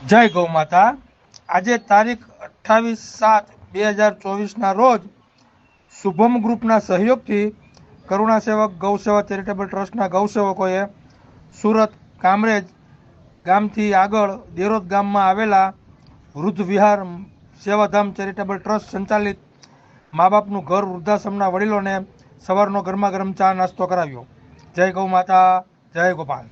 જય ગૌ માતા. આજે તારીખ અઠ્ઠાવીસ સાત બે હજાર ચોવીસના રોજ શુભમ ગ્રુપના સહયોગથી કરુણા સેવક ગૌસેવા ચેરિટેબલ ટ્રસ્ટના ગૌસેવકોએ સુરત, કામરેજ ગામથી આગળ દેરોદ ગામમાં આવેલા વૃદ્ધ વિહાર સેવાધામ ચેરિટેબલ ટ્રસ્ટ સંચાલિત મા બાપનું ઘર વૃદ્ધાશ્રમના વડીલોને સવારનો ગરમા ગરમ ચા નાસ્તો કરાવ્યો. જય ગૌ માતા, જય ગોપાલ.